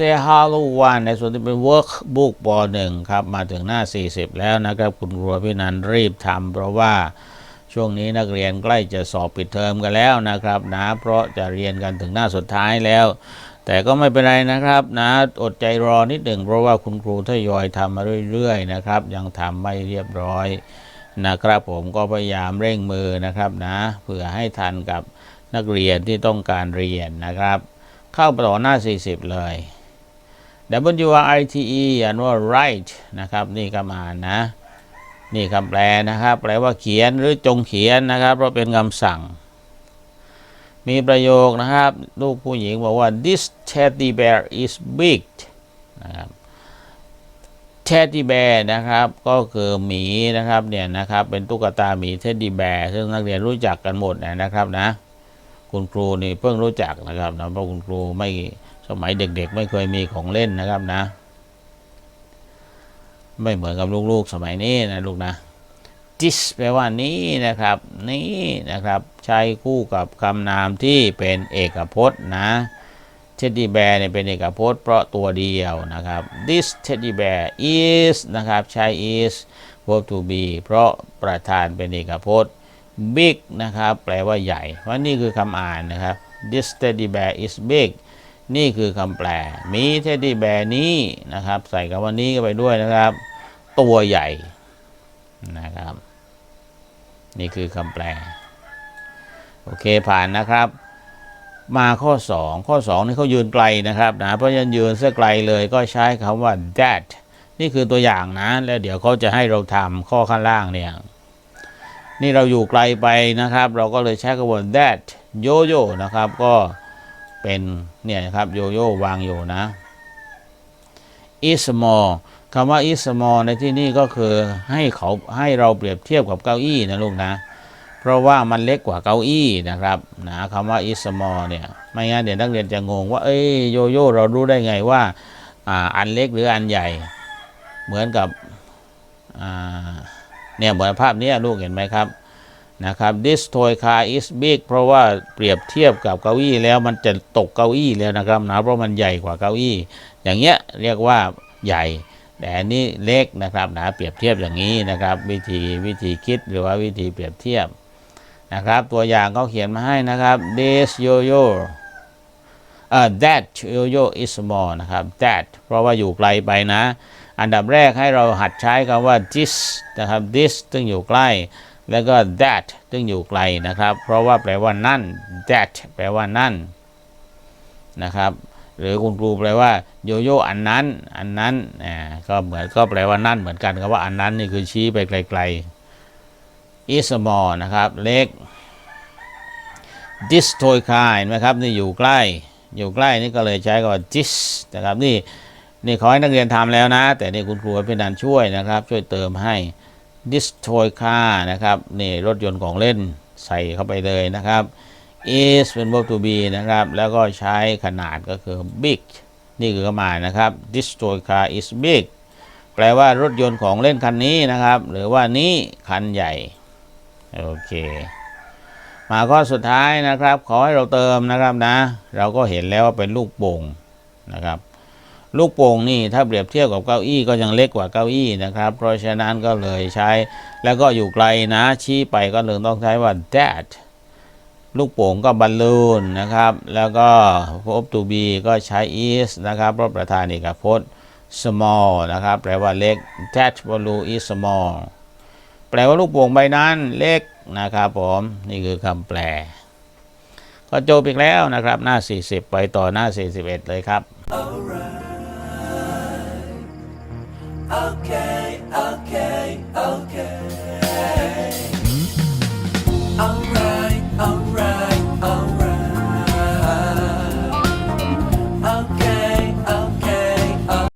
เซฮาลูวันในส่วนที่เป็น workbook ปหนึ่งครับ มาถึงหน้า 40 แล้วนะครับ คุณครูพี่นันรีบทำเพราะว่าช่วงนี้นักเรียนใกล้จะสอบปิดเทอมกันแล้วนะครับนะ เพราะจะเรียนกันถึงหน้าสุดท้ายแล้ว แต่ก็ไม่เป็นไรนะครับนะอดใจรอนิดหนึ่งเพราะว่าคุณครูทยอยทำมาเรื่อยๆนะครับ ยังทำไม่เรียบร้อยนะครับ ผมก็พยายามเร่งมือนะครับนะเพื่อให้ทันกับนักเรียนที่ต้องการเรียนนะครับ เข้าไปต่อหน้า 40 เลย W R I T E อ่านว่า write นะครับ นี่คำอ่านนะ นี่คำแปลนะครับ แปลว่าเขียนหรือจงเขียนนะครับ เพราะเป็นคำสั่ง มีประโยคนะครับ ลูกผู้หญิงบอกว่า this teddy bear is big นะครับ teddy bear นะครับ ก็คือหมีนะครับเนี่ยนะครับ เป็นตุ๊กตาหมี teddy bear ซึ่งนักเรียนรู้จักกันหมดนะครับนะ คุณครูนี่เพิ่งรู้จักนะครับนะเพราะคุณครูไม่ สมัยเด็กๆ ไม่เคยมีของเล่นนะครับนะ ไม่เหมือนกับลูกๆ สมัยนี้นะลูกนะ this แปลว่านี้นะครับ นี้นะครับ ใช้คู่กับคำนามที่เป็นเอกพจน์นะ teddy bear เนี่ยเป็นเอกพจน์เพราะตัวเดียวนะครับ this teddy bear is นะครับ ใช้ is verb to be เพราะประธานเป็นเอกพจน์ big นะครับ แปลว่าใหญ่ เพราะนี่คือคำอ่านนะครับ this teddy bear is big นี่คือคำแปล มี teddy bear นี้นะครับ ใส่คำว่านี้เข้าไปด้วยนะครับ ตัวใหญ่นะครับ นี่คือคำแปล โอเคผ่านนะครับ มาข้อ 2 ข้อ 2 นี่เขายืนไกลนะครับนะเพราะฉะนั้นยืนเสื้อไกลเลยก็ใช้คำว่า that นี่คือตัวอย่างนะ แล้วเดี๋ยวเขาจะให้เราทำข้อข้างล่างเนี่ยนี่เราอยู่ไกลไปนะครับ เราก็เลยใช้คำว่า that โยโย่นะครับ ก็ เป็นเนี่ยครับโยโย่วางอยู่นะ is small คำว่า is small ในที่นี้ก็คือให้เขาให้เราเปรียบเทียบกับเก้าอี้นะลูกนะ เพราะว่ามันเล็กกว่าเก้าอี้นะครับนะคำว่า is small เนี่ยไม่งั้นเดี๋ยวนักเรียนจะงงว่าเอ้ยโยโย่เรารู้ได้ไงว่าอ่าอันเล็กหรืออันใหญ่ เหมือนกับอ่าเนี่ยเหมือนภาพนี้ลูกเห็นไหมครับ นะครับ this toy car is big เพราะว่าเปรียบเทียบกับเก้าอี้แล้วมันจะตกเก้าอี้แล้วนะครับนะเพราะมันใหญ่กว่าเก้าอี้ อย่างเงี้ยเรียกว่าใหญ่ แต่อันนี้เล็กนะครับนะเปรียบเทียบอย่างนี้นะครับ วิธีวิธีคิดหรือว่าวิธีเปรียบเทียบนะครับ ตัวอย่างเขาเขียนมาให้นะครับ this yo-yo เอ่อ that yo-yo is small นะครับ that เพราะว่าอยู่ไกลไปนะ อันดับแรกให้เราหัดใช้คำว่า this นะครับ this ซึ่งอยู่ใกล้ แล้วก็ that ซึ่งอยู่ไกลนะครับ เพราะว่าแปลว่านั่น that แปลว่านั่นนะครับ หรือคุณครูแปลว่าโยโย่อันนั้น อันนั้นอ่าก็เหมือนก็แปลว่านั่นเหมือนกันครับว่าอันนั้นนี่คือชี้ไปไกลๆ is small นะครับเล็ก this toy car นไหมครับนี่อยู่ใกล้ อยู่ใกล้นี่ก็เลยใช้คำว่า this นะครับนี่นี่ขอให้นักเรียนทำแล้วนะ แต่นี่คุณครูพี่นันช่วยนะครับ ช่วยเติมให้ this toy car นะครับ นี่รถยนต์ของเล่นใส่เข้าไปเลยนะครับ is เป็น verb to be นะครับ แล้วก็ใช้ขนาดก็คือ big นี่คือความหมายนะครับ this toy car is big แปลว่ารถยนต์ของเล่นคันนี้นะครับ หรือว่านี้คันใหญ่ โอเค มาข้อสุดท้ายนะครับ ขอให้เราเติมนะครับนะ เราก็เห็นแล้วว่าเป็นลูกโป่งนะครับ ลูกโป่งนี่ถ้าเปรียบเทียบกับเก้าอี้ก็ยังเล็กกว่าเก้าอี้นะครับ เพราะฉะนั้นก็เลยใช้ แล้วก็อยู่ไกลนะชี้ไปก็เลยต้องใช้ว่า that ลูกโป่งก็บอลลูนนะครับ แล้วก็ verb to be ก็ใช้ is นะครับเพราะประธานเอกพจน์ small นะครับ แปลว่าเล็ก that balloon is small แปลว่าลูกโป่งใบนั้นเล็กนะครับผม นี่คือคำแปล ก็จบอีกแล้วนะครับ หน้า 40 ไปต่อหน้า 41 เลยครับ Okay, okay, okay.